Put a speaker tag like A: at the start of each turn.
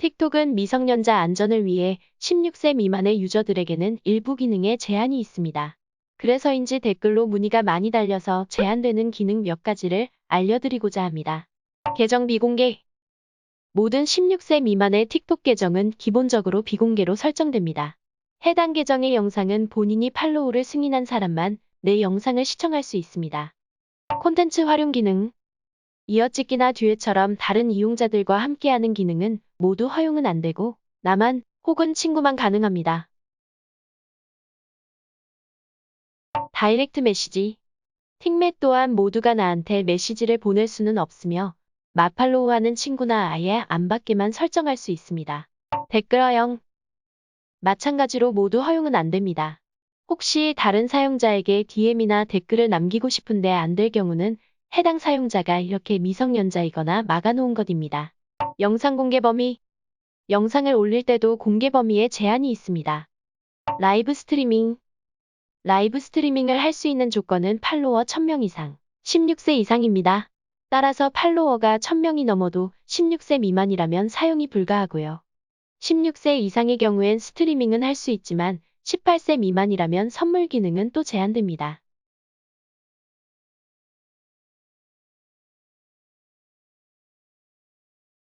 A: 틱톡은 미성년자 안전을 위해 16세 미만의 유저들에게는 일부 기능에 제한이 있습니다. 그래서인지 댓글로 문의가 많이 달려서 제한되는 기능 몇 가지를 알려드리고자 합니다. 계정 비공개 모든 16세 미만의 틱톡 계정은 기본적으로 비공개로 설정됩니다. 해당 계정의 영상은 본인이 팔로우를 승인한 사람만 내 영상을 시청할 수 있습니다. 콘텐츠 활용 기능 이어찍기나 듀엣처럼 다른 이용자들과 함께하는 기능은 모두 허용은 안 되고 나만 혹은 친구만 가능합니다. 다이렉트 메시지 틱맷 또한 모두가 나한테 메시지를 보낼 수는 없으며 마팔로우하는 친구나 아예 안 받게만 설정할 수 있습니다. 댓글 허용 마찬가지로 모두 허용은 안 됩니다. 혹시 다른 사용자에게 DM이나 댓글을 남기고 싶은데 안 될 경우는 해당 사용자가 이렇게 미성년자이거나 막아놓은 것입니다. 영상 공개 범위 영상을 올릴 때도 공개 범위에 제한이 있습니다. 라이브 스트리밍 라이브 스트리밍을 할 수 있는 조건은 팔로워 1000명 이상, 16세 이상입니다. 따라서 팔로워가 1000명이 넘어도 16세 미만이라면 사용이 불가하고요. 16세 이상의 경우엔 스트리밍은 할 수 있지만 18세 미만이라면 선물 기능은 또 제한됩니다.